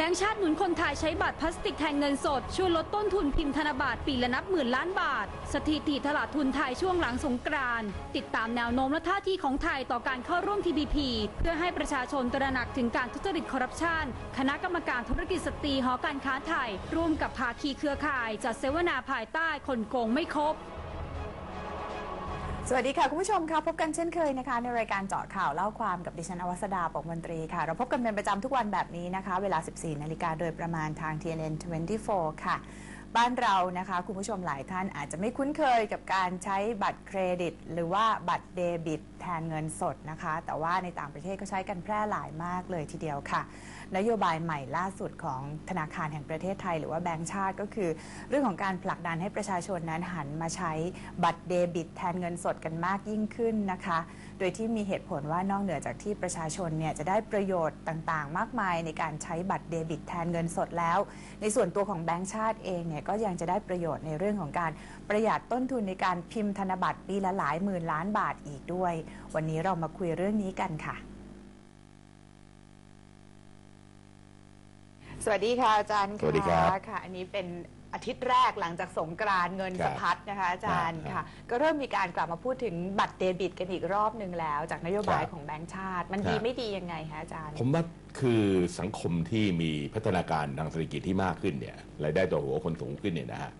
แบงก์ชาติหนุนคนไทยใช้บัตรพลาสติกแทนเงินสด ช่วยลดต้นทุนพิมพ์ธนบัตรปีละนับหมื่นล้านบาท สถิติตลาดทุนไทยช่วงหลังสงกรานต์ติดตามแนวโน้มและท่าทีของไทยต่อการเข้าร่วม TPP เพื่อให้ประชาชนตระหนักถึงการทุจริตคอร์รัปชันคณะกรรมการธุรกิจสตรีหอการค้าไทย ร่วมกับภาคีเครือข่าย จัดเสวนาภายใต้คนโกงไม่ครบ สวัสดีค่ะ คุณผู้ชมค่ะพบกันเช่นเคยนะคะ ในรายการเจาะข่าวเล่าความกับดิฉันอวสดาปกมนตรีค่ะ เราพบกันเป็นประจำทุกวันแบบนี้นะคะ เวลา 14 นาฬิกาโดยประมาณทาง TNN 24 ค่ะ บ้านเรานะคะ คุณผู้ชมหลายท่านอาจจะไม่คุ้นเคยกับการใช้บัตรเครดิต หรือว่าบัตรเดบิต แทนเงินสดนะคะ แต่ว่าในต่างประเทศก็ใช้กันแพร่หลายมากเลยทีเดียวค่ะนโยบายใหม่ล่าสุดของธนาคารแห่งประเทศไทย หรือว่าแบงก์ชาติก็คือ เรื่องของการผลักดันให้ประชาชนนั้นหันมาใช้บัตรเดบิต แทนเงินสดกันมากยิ่งขึ้นนะคะ โดยที่มีเหตุผลว่านอกเหนือจากที่ประชาชนเนี่ยจะได้ประโยชน์ต่างๆ มากมายในการใช้บัตรเดบิตแทนเงินสดแล้ว ในส่วนตัวของแบงก์ชาติเองเนี่ยก็ยังจะได้ประโยชน์ในเรื่องของการประหยัดต้นทุนในการพิมพ์ธนบัตรปีละหลายหมื่นล้านบาทอีกด้วย วันนี้เรามาคุยเรื่องนี้กันค่ะ ส วัสดีค่ะอาจารย์สวัสดีครับค่ะ อันนี้เป็นอาทิตย์แรกหลังจากสงกรานต์เงินครัสะบพัดนะคะอาจารย์ครัค่ะบก็เริ่มมีการกลับมาพูดถึงบัตรเดบิตกันอีกรอบหนึ่งแล้ว จากนโยบายครับของแบงก์ชาติ มันครับดีไม่ดียังไงคะอาจารย์ ผมว่าคือสังคมที่มีพัฒนาการทางเศรษฐกิจที่มากขึ้นเนี่ยรายได้ต่อหัวคนสูงขึ้นเนี่ยนะฮะ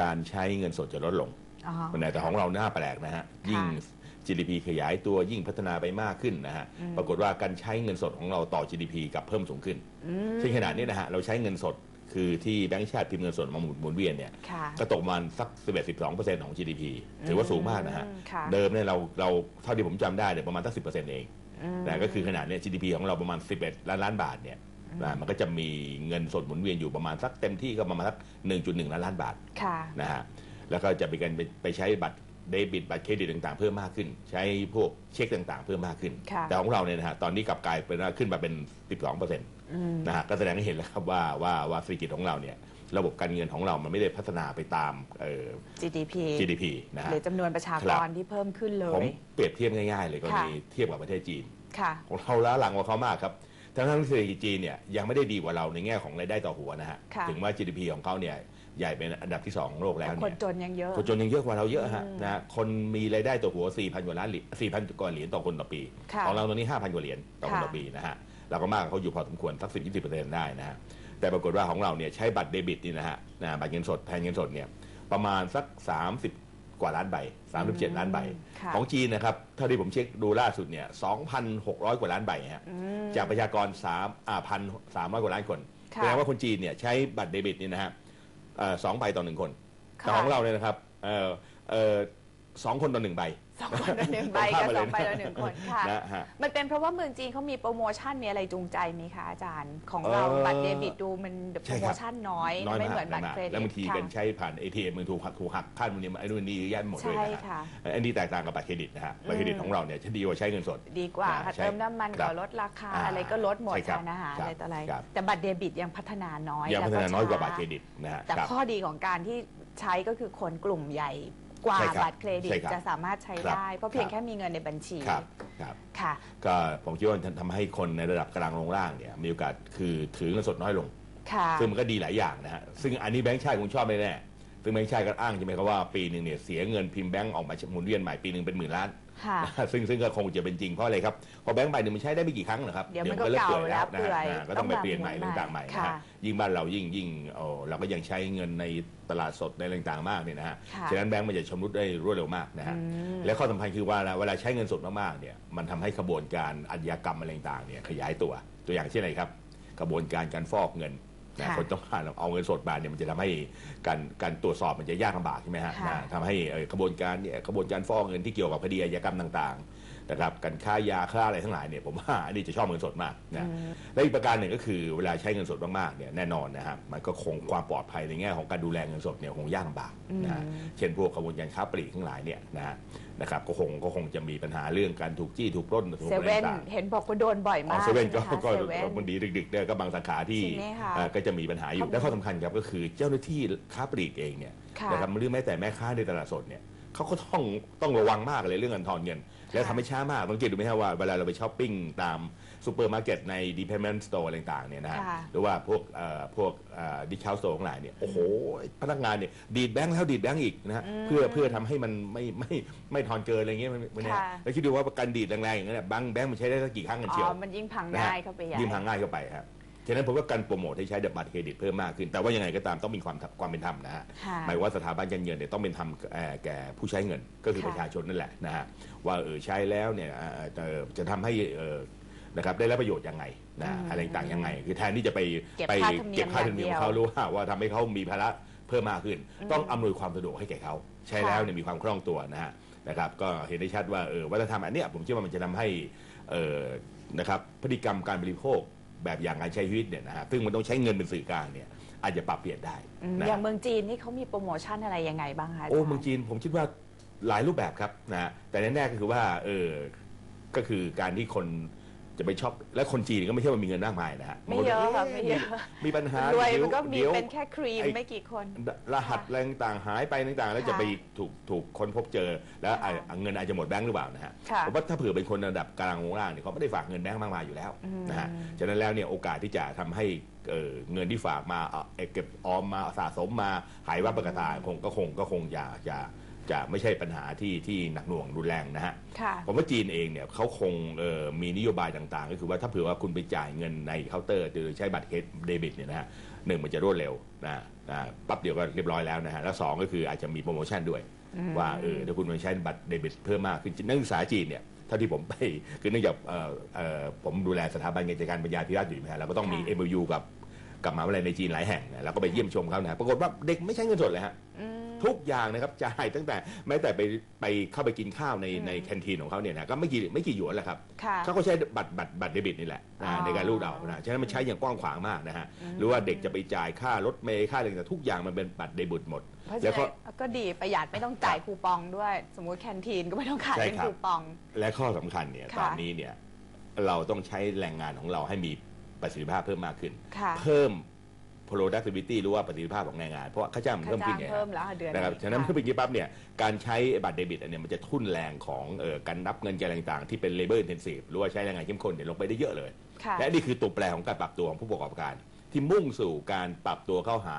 การใช้เงินสดจะลดลงอ๋อแต่ของเราหน้าแปลกนะฮะยิ่ง GDP ขยายตัวยิ่งพัฒนาไปมากขึ้นนะฮะปรากฏว่าการใช้เงินสดของเราต่อ GDP กลับเพิ่มสูงขึ้นซึ่งขณะนี้นะฮะเราใช้เงินสดคือที่แบงก์ชาติพิมพ์เงินสดมาหมุนหมุนเวียนเนี่ยค่ะก็ตกประมาณสัก 11-12%ของ GDP ถือว่าสูงมากนะฮะอืมค่ะเดิมเนี่ยเราเราเท่าที่ผมจำได้เนี่ยประมาณสัก 10%เองนะก็คือขนาดเนี้ย GDP ของเราประมาณ 11 ล้านล้านบาทเนี่ยนะมันก็จะมีเงินสดหมุนเวียนอยู่ประมาณสักเต็มที่ก็ประมาณสัก 1.1 ล้านล้านบาทค่ะนะฮะแล้วก็จะไปกันไปไปใช้บัตร เดบิตบัตรเครดิตต่างๆ เพิ่มมากขึ้น ใช้พวกเช็คต่างๆ เพิ่มมากขึ้น ค่ะ แต่ของเราเนี่ยนะฮะตอนนี้กลับกลายเป็นว่าขึ้นมาเป็น 12เปอร์เซ็นต์นะฮะก็แสดงให้เห็นแล้วครับว่าว่าว่าเศรษฐกิจของเราเนี่ยระบบการเงินของเรามันไม่ได้พัฒนาไปตามเอ่อ GDP GDP นะฮะหรือจำนวนประชากครัรบ ที่เพิ่มขึ้นเลผมย เปรียบเทียบง่าย ๆ เลยกรค่ะณีเทียบกับประเทศจีน ค่ะ ของเราล้าหลังกว่าเขามากครับ ทั้งทั้งที่เศรษฐกิจจีนเนี่ยยังไม่ได้ดีกว่าเราในแง่ของรายได้ต่อหัวนะฮะ ค่ะ ถึงว่า GDP ของเขาเนี่ย ใหญ่เป็นอันดับที่สองของโลกแล้วคเนี่นยจนยังเยอะ คนจนยังเยอะกว่าเราเยอะฮะนะฮะคนมีรายได้ต่อหัว 4,000 กว่าล้านเหรียญ4,000 กว่าเหรียญต่อคนต่อปี ค่ะของเราตอนนี้ 5,000 กว่าเหรียญต่อคนค่ะ ต่อปีนะฮะเราก็มากกว่าเขาอยู่พอสมควรสัก 10 20ได้นะฮะแต่ปรากฏว่าของเราเนี่ยใช้บัตรเดบิตนี่นะฮะนะบัตรเงินสดแทนเงินสดเนี่ยประมาณสัก 30 กว่าล้านใบ37 ล้านใบ ค่ะของจีนนะครับเท่าที่ผมเช็คดูล่าสุดเนี่ย2,600 กว่าล้านใบฮะจากประชากร3อ่าพันสามร้อยกว่าล้านคน ค่ะ แสดงว่าคนจีนเนี่ยใช้บัตรเดบิตนี่นะฮะเอ่อ สองใบต่อหนึ่งคนค่ะแต่ของเราเนี่ยนะครับเอ่อเอ่อ สองคนต่อหนึ่งใบ สองคนต่อหนึ่งใบตรงข้ามกับมาสเลอยงใบต่อหนึ่งคนค่ะ นะฮะ มันเป็นเพราะว่าเมืองจีนเขามีโปรโมชั่นมีอะไรจูงใจไหมคะอาจารย์ ของเราเอ่อบัตรเดบิตดูมันโปใช่รคโมรับชั่นน้อยน้อยไม่มากเหมือนบัตรมากเครดิตแล้วบางทีค่ะกันใช้ผ่าน ATM มันถูกหักถูกหักค่ามันนี่ไอ้นู่นนี่เยอะแยะหมดเลยใช่นะค่ะฮะอันนี้แตกต่างกับบัตรเครดิตนะฮะบัตรเครดิตของเราเนี่ยจะดีกว่าใช้เงินสด ดีกว่านะค่ะใช่เติมน้ำมันครัก็บลดราคาอ่าอะไรก็ลดหมดใช่ครับทานอาหารครับอะไรต่ออะไรครับ แต่บัตรเดบิตยังพัฒนาน้อยยังพัฒนาแล้วน้อยกว่าช้บัตรเครดิตนะฮะแต่ครับ ข้อดีของการที่ใช้ก็คือคนกลุ่มใหญ่ กว่าใช่ครับบัตรเครดิตใช่ครับจะสามารถใช้ครับได้เพราะเพียงครับ แค่มีเงินในบัญชีครับครับ ค่ะ ก็ผมคิดว่าทำให้คนในระดับกลางลงล่างเนี่ยมีโอกาสคือถือเงินสดน้อยลง ค่ะ ซึ่งมันก็ดีหลายอย่างนะฮะ ซึ่งอันนี้แบงค์ชาติคงชอบไม่แน่ซึ่งแบงค์ชาติก็อ้างใช่ไหมครับว่าปีหนึ่งเนี่ยเสียเงินพิมพ์แบงค์ออกมาหมุนเวียนใหม่ปีหนึ่งเป็นหมื่นล้าน ค่ะ ซึ่งซึ่งก็คงจะเป็นจริงเพราะอะไรครับเพราะแบงค์ใบหนึ่งมันใช้ได้ไม่กี่ครั้งนะครับเดี๋ยวมันก็ริ่เก่าปื่อยแล้วนะฮะเปื่อยอ่าก็ต้องไปต้องมาเปลี่ยนใหม่หมุนต่างๆใหม่นะค่ะฮะยิ่งบ้านเรายิ่งยิ่งโอ้เราก็ยังใช้เงินในตลาดสดในอะไรต่างๆมากเนี่ยนะฮะค่ะฉะนั้นแบงค์มันจะชำรุดได้รวดเร็วมากนะฮะและข้อสำคัญคือว่าเวลาใช้เงินสดมากๆเนี่ยมันทำให้ขบวนการอาชญากรรมอะไรต่างๆเนี่ยขยายตัวตัวอย่างเช่นอะไรครับกระบวนการการฟอกเงิน นะค่ะคนต้องการเอาเงินสดมาเนี่ยมันจะทำให้การการตรวจสอบมันจะยากลำบากใช่ไหมฮะค่ะนะทำให้เอ่อกระบวนการเนี่ยกระบวนการฟอกเงินที่เกี่ยวกับคดีอาชญากรรมต่างๆ นะครับการค้ายาค้าอะไรทั้งหลายเนี่ยผมว่าอันนี้จะชอบเงินสดมากนะและอีกประการหนึ่งก็คือเวลาใช้เงินสดมากๆเนี่ยแน่นอนนะครับมันก็คงความปลอดภัยในแง่ของการดูแลเงินสดเนี่ยคงยากลำบากนะฮะเช่นพวกกระบวนการค้าปลีกทั้งหลายเนี่ยนะฮะนะครับก็คงก็คงจะมีปัญหาเรื่องการถูกจี้ถูกปล้นถูกเซอะไรเว่นต่างๆ เห็นบอกว่าโดนบ่อยอ๋มาอกเซเว่นก็ใช่ไหมคะก็เซเว่น บางทีดึกๆเนี่ยก็บางสาขาที่ใช่ไหมคะเอ่อก็จะมีปัญหาอยู่ ครับและข้อสำคัญครับก็คือเจ้าหน้าที่ค้าปลีกเองเนี่ยค่ะ นะครับหรือแม้แต่แม่ค้าในตลาดสดเนี่ย เขาก็ต้องต้องระวังมากเลยเรื่องการถอนเงิน แล้วทำให้ช้ามากสังเกตดูไหมฮะว่าเวลาเราไปช้อปปิ้งตามซูเปอร์มาร์เก็ตในดีพาร์ตเมนต์สโตร์ต่างๆเนี่ยนะฮะค่ะ หรือว่าพวกเอ่อพวกดิชาร์สโตร์ทั้งหลายเนี่ยโอ้โหพนักงานเนี่ยดีดแบงค์แล้วดีดแบงค์อีกนะฮะเพื่อเพื่อทำให้มันไม่ไม่ไม่ถอนเกินอะไรเงี้ยมันมันเนี่ยค่ะ แล้วคิดดูว่าการดีดแรงๆอย่างเงี้ยแบงค์แบงค์มันใช้ได้สักกี่ครั้งกันอ๋เชียว อ มันยิ่งพังนะฮะง่ายเข้าไปใหญ่ ยิ่งพังง่ายเข้าไปครับ ฉะนั้นผมว่าการโปรโมทให้ใช้บัตรเครดิตเพิ่มมากขึ้น แต่ว่ายังไงก็ตามต้องมีความความเป็นธรรมนะฮะค่ะหมายว่าสถาบันการเงินเนี่ยต้องเป็นธรรมเอ่อแก่ผู้ใช้เงินก็คือค่ะ ประชาชนนั่นแหละนะฮะว่าเออใช้แล้วเนี่ยเอ่อเอ่อจะทำให้เอ่อนะครับได้รับประโยชน์ยังไงนะอะไรต่างๆยังไง คือแทนที่จะไปเก็บไปค่าธรรมเนียมเก็บค่าธรรมเนียมอย่างเดียวเขารู้ว่าว่าทำให้เขามีภาระเพิ่มมากขึ้น ต้องอำนวยความสะดวกให้แก่เขาใช้แล้วเนี่ยมีความคล่องตัวนะฮะนะครับ ก็เห็นได้ชัดว่าเออวัฒนธรรมอันเนี้ยผมเชื่อว่ามันจะทำให้เอ่อนะครับพฤติกรรมการบริโภค แบบอย่างการใช้ชีวิตเนี่ยนะฮะซึ่งมันต้องใช้เงินเป็นสื่อกลางเนี่ยอาจจะปรับเปลี่ยนได้อืมนะอย่างเมืองจีนนี่เขามีโปรโมชั่นอะไรยังไงบ้างคะโอ้าจารย์เมืองจีนผมคิดว่าหลายรูปแบบครับนะฮะแต่แน่ๆก็คือว่าเออก็คือการที่คน จะไปช็อปและคนจีนก็ไม่ใช่ว่ามีเงินมากมายนะฮะไม่เยอะค่ะบางคนไม่เยอะมีปัญหารวยดี๋มันก็มีดี๋ยวเป็นแค่ครีมไอ้ไม่กี่คน รหัสอะไรต่างๆหายไปต่างๆ แล้วจะค่ะไปถูกถูกค้นพบเจอ แล้วค่ะอะเงินอาจจะหมดแบงค์หรือเปล่านะฮะค่ะผมว่าถ้าเผื่อเป็นคนระดับกลางวงล่างเนี่ยเขาไม่ได้ฝากเงินแบงค์มากมายอยู่แล้วนะฮะฉะนั้นแล้วเนี่ยโอกาสที่จะทำให้เอ่อเงินที่ฝากมาเอาเอ่อเก็บออมมาสะสมมาหายวับประกาคงก็คงก็คงจะจะ จะไม่ใช่ปัญหาที่ที่หนักหน่วงรุนแรงนะฮะค่ะ ผมว่าจีนเองเนี่ยเขาคงเอ่อมีนโยบายต่างๆ ก็คือว่าถ้าเผื่อว่าคุณไปจ่ายเงินในเคาน์เตอร์โดยใช้บัตรเครดิตเดบิตเนี่ยนะฮะหนึ่งมันจะรวดเร็วนะนะปั๊บเดียวก็เรียบร้อยแล้วนะฮะแล้วสองก็คืออาจจะมีโปรโมชั่นด้วย ว่าเออถ้าคุณมาใช้บัตรเดบิตเพิ่มมากขึ้นนักศึกษาจีนเนี่ยเท่าที่ผมไปคือเนื่องจากเอ่อเอ่อผมดูแลสถาบันกิจการปัญญาธิราชอยู่นะฮะเราก็ต้องมีค่ะ MOU กับกับมหาวิทยาลัยในจีนหลายแห่งนะเราก็ไปเยี่ยมชมเขานะฮะปรากฏว่าเด็กไม่ใช้เงินสดเลยฮะ ทุกอย่างนะครับจ่ายตั้งแต่แม้แต่ไปไปเข้าไปกินข้าวในในแคนทีนของเขาเนี่ยนะก็ไม่กี่ไม่กี่หยวนแหละครับค่ะเขาก็ใช้บัตรบัตรบัตรเดบิตนี่แหละนะอ๋อในการรูดเอานะฉะนั้นมันใช้อย่างกว้างขวางมากนะฮะหรือว่าเด็กจะไปจ่ายค่ารถเมล์ค่าอะไรต่างๆทุกอย่างมันเป็นบัตรเดบิตหมด เพราะฉะแล้วก็ นั้นก็ดีประหยัดไม่ต้องจ่ายคูปองด้วย สมมุติแคนทีนก็ไม่ต้องขายใช่เป็นครับ คูปอง และข้อสำคัญเนี่ยค่ะ ตอนนี้เนี่ยเราต้องใช้แรงงานของเราให้มีประสิทธิภาพเพิ่มมากขึ้น ค่ะ เพิ่ม productivity หรือว่าประสิทธิภาพของแรงงาน เพราะว่าค่าจ้างมันค่าเพิ่มขึ้จ้านงไงเพิ่มแล้วค่ะเดือนนะครับนี้ฉะนั้นค่ะเมื่อเป็นอย่างนี้ปั๊บเนี่ยการใช้บัตรเดบิตอันเนี่ยมันจะทุ่นแรงของเอ่อการนับเงินอะไรต่างๆที่เป็น labor intensive หรือว่าใช้แรงงานเข้มข้นเนี่ยลงไปได้เยอะเลย ค่ะและนี่คือตัวแปรของการปรับตัวของผู้ประกอบการ ที่มุ่งสู่การปรับตัวเข้าหา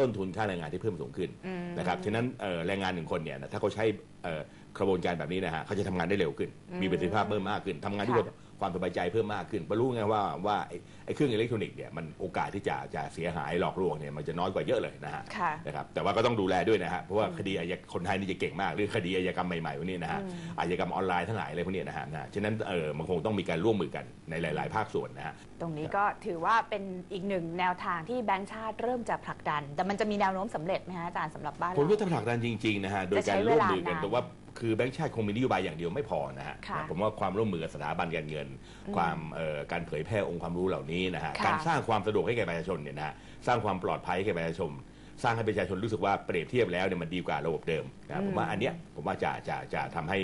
ต้นทุนค่าแรงงานที่เพิ่มสูงขึ้นนะครับฉะนั้นเอ่อแรงงานหนึ่งคนเนี่ยนะถ้าเขาใช้เอ่อกระบวนการแบบนี้นะฮะเขาจะทำงานได้เร็วขึ้น มีประสิทธิภาพเพิ่มมากขึ้นทำงานด้วยค่ะ ความสบายใจเพิ่มมากขึ้นเพราะรู้ไงว่าว่าไอ้ไอ้เครื่องอิเล็กทรอนิกส์เนี่ยมันโอกาสที่จะจะเสียหายหลอกลวงเนี่ยมันจะน้อยกว่าเยอะเลยนะฮะค่ะนะครับแต่ว่าก็ต้องดูแลด้วยนะฮะเพราะว่าคดีอายคนไทยนี่จะเก่งมากเรื่องคดีอายกรรมใหม่ๆพวกนี้นะฮะอายกรรมออนไลน์ทั้งหลายอะไรพวกนี้นะฮะนะฉะนั้นเออมันคงต้องมีการร่วมมือกันในหลาย ๆ ภาคส่วนนะฮะตรงนี้ก็ถือว่าเป็นอีกหนึ่งแนวทางที่แบงก์ชาติเริ่มจะผลักดัน แต่มันจะมีแนวโน้มสำเร็จไหมคะอาจารย์สำหรับบ้านผมเราว่าถ้าผลักดันจริงๆนะฮะโดยจะใช้การร่วมมือกันเวลานานแต่ว่า คือแบงค์ชาติคงมีนโยบายอย่างเดียวไม่พอนะฮะค่ะผมว่าความร่วมมือกับสถาบันการเงิน ความเอ่อการเผยแพร่องค์ความรู้เหล่านี้นะฮะค่ะ การสร้างความสะดวกให้แก่ประชาชนเนี่ยนะฮะสร้างความปลอดภัยให้แก่ประชาชน สร้างให้ประชาชนรู้สึกว่าเปรียบเทียบแล้วเนี่ยมันดีกว่าระบบเดิมนะผมว่าอันเนี้ยผมว่าจะจะจะทำให้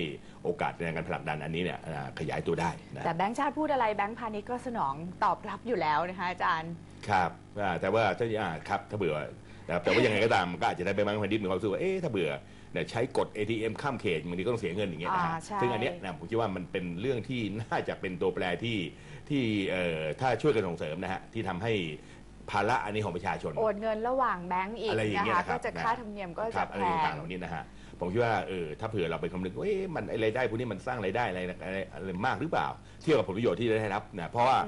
โอกาสในการผลักดันอันนี้เนี่ยอ่าขยายตัวได้นะแต่แบงก์ชาติพูดอะไรแบงก์พาณิชย์ก็สนองตอบรับอยู่แล้วนะคะอาจารย์ ครับอ่าแต่ว่าถ้าอ่าครับถ้าเบื่อนะครับแต่ว่ายังไงก็ตามก็อาจจะได้ไปบางพันดิตมีความรู้สึกว่าเอ๊ะถ้าเบื่อ เนี่ยใช้กด ATM ข้ามเขตบางทีก็ต้องเสียเงินอย่างเงี้ยนะฮะอ่าใช่ ซึ่งอันเนี้ยนะผมคิดว่ามันเป็นเรื่องที่น่าจะเป็นตัวแปรที่ที่เอ่อถ้าช่วยกันส่งเสริมนะฮะที่ทำให้ภาระอันนี้ของประชาชน โอนเงินระหว่างแบงก์อีกอะไรอย่างนะเงี้ยคะ นะครับก็จะค่าธรรมเนียมก็ครัจะบแพอะไรงต่างๆเหล่านี้นะฮะ ผมคิดว่าเออถ้าเผื่อเราไปคำนึงว่าเอ๊ะมันไอ้รายได้พวกนี้มันสร้างรายได้อะไรนะอะไรอะไรมากหรือเปล่า เทียบกับผลประโยชน์ที่ได้รับนะเพราะว่า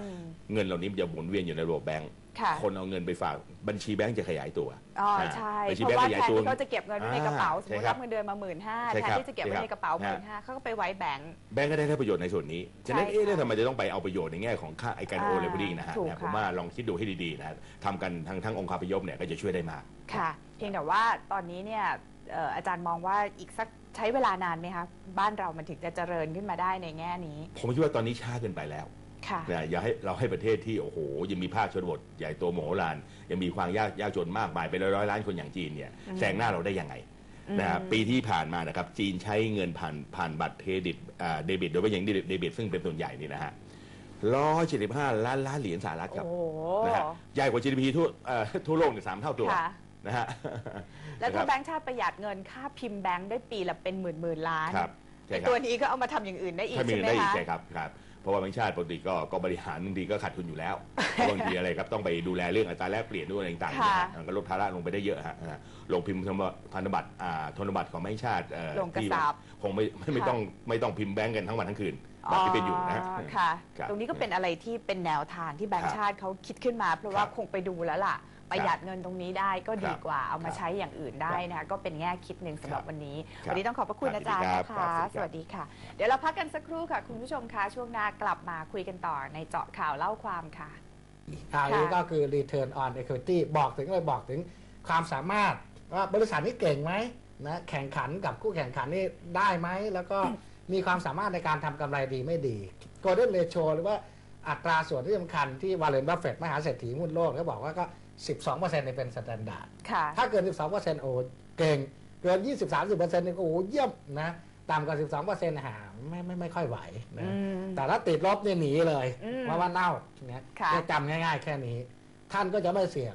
เงินเหล่านี้มันจะหมุนเวียนอยู่ในระบบแบงก์ค่ะคนเอาเงินไปฝากบัญชีแบงก์จะขยายตัว อ๋อนะใช่บัญชีเพแบงราะก์ว่าขยายแทนตัว ที่เขาจะเก็บเงินไว้ในกระเป๋าอ่าสมมติใช่ครัรับบเงินเดือนมาหมื่นห้าใช่แทนครับที่จะเก็บไว้ในกระเป๋าหใช่มื่นคห้ารับเขาก็ไปไว้แบงก์แบงก์ก็ได้ได้ประโยชน์ในส่วนนี้ ฉะนั้น ใช่เอ๊ะค่ะแล้วทำไมจะต้องไปเอาประโยชน์ในแง่ของค่าไอการโอนอะไรพวกนี้นะฮะถูกนะค่ะผมว่าลองคิดดูให้ดีๆนะทำกันทั้งทั้งองค์คาพยพเนี่ยก็จะช่วยได้มาก ค่ะ เพียงแต่ว่าตอนนี้เนี่ย เอ่ออาจารย์มองว่าอีกสักใช้เวลานานไหมคะ บ้านเรามันถึงจะเจริญขึ้นมาได้ในแง่นี้ผมคิดว่าตอนนี้ช้าเกินไปแล้วค่ะ นะอย่าให้เราให้ประเทศที่โอ้โหยังมีภาคชนบทใหญ่โตมโหฬารยังมีความยากยากจนมากมายเป็นร้อยๆล้านคนอย่างจีนเนี่ยแซงหน้าเราได้ยังไงนะครับปีที่ผ่านมานะครับจีนใช้เงินผ่านผ่านบัตรเครดิตอ่าเดบิตโดยเฉพาะอย่างเดบิตซึ่งเป็นส่วนใหญ่นี่นะฮะร้อยเจ็ดสิบห้าล้านล้านเหรียญสหรัฐครับโอ้โห นะฮะใหญ่กว่า GDP ทั่วเอ่อทั่วโลกเนี่ยสามเท่าตัว ค่ะ นะฮะแล้วถ้านะแบครับงค์ชาติประหยัดเงินค่าพิมพ์แบงค์ได้ปีละเป็นหมื่นหมื่นๆล้านครับใช่แต่ครับตัวนี้ก็เอามาทำอย่างอื่นได้อีกถ้ามีใช่ไหมได้อีกคะใช่ครับครับเพราะว่าแบงก์ชาติปกติก็ก็บริหารบางทีก็ขาดทุนอยู่แล้วเพราะบางทีอะไรครับต้องไปดูแลเรื่องอัตราแลกเปลี่ยนด้วยอะไรต่างๆเนี่ยค่ะฮะมันก็ลดภาระลงไปได้เยอะฮะอ่าลงพิมพ์พันธบัตรอ่าธนบัตรของแบงก์ชาติเอ่อลงกระที่สาบคงไม่ไม่ไม่ค่ะต้องไม่ต้องพิมพ์แบงก์กันทั้งวันทั้งคืนแบบที่เป็นอยู่นะฮะค่ะครับตรงนี้ก็เป็นอะไรที่เป็นแนวทางที่แบงครัก์บชาติเขาคิดขึ้นมา เพราะว่าครับคงไปดูแล้วล่ะ ประหยัดเงินตรงนี้ได้ก็ดีครับกว่าเอามาครับใช้อย่างอื่นได้นะคะก็เป็นแง่คิดหนึ่งสำหรับครับวันนี้ครับวันนี้ต้องขอบพระคุณครับอาจารย์ครับนะครัคะบสวัสดีค่ะ เดี๋ยวเราพักกันสักครู่ค่ะ คุณผู้ชมคะช่วงหน้ากลับมาคุยกันต่อในเจาะข่าวเล่าความค่ะข่าวนี้ค่ะก็คือ return on equity บอกถึงอะไรบอกถึงความสามารถว่าบริษัทนี้เก่งไหมนะแข่งขันกับคู่แข่งขันนี่ได้ไหมแล้วก็มีความสามารถในการทำกำไรดีไม่ดี golden ratio หรือว่าอัตราส่วนที่สำคัญที่วาเลนบัฟเฟตมหาเศรษฐีหุ้นโลกเขาบอกว่าก็ 12%เนี่ยเป็นสแตนดาร์ดค่ะ ถ้าเกิน 12%โอ้เก่ง เกิน 20-30%นี่โอ้โหเยี่ยมนะต่ำกว่า 12%หาไม่ไม่ไม่ค่อยไหวนะอืมแต่ถ้าติดลบเนี่ยหนีเลยอืมว่าว่าเน่าเนี่ยค่ะเนี่ยจำง่าย ๆ แค่นี้ ท่านก็จะไม่เสี่ยง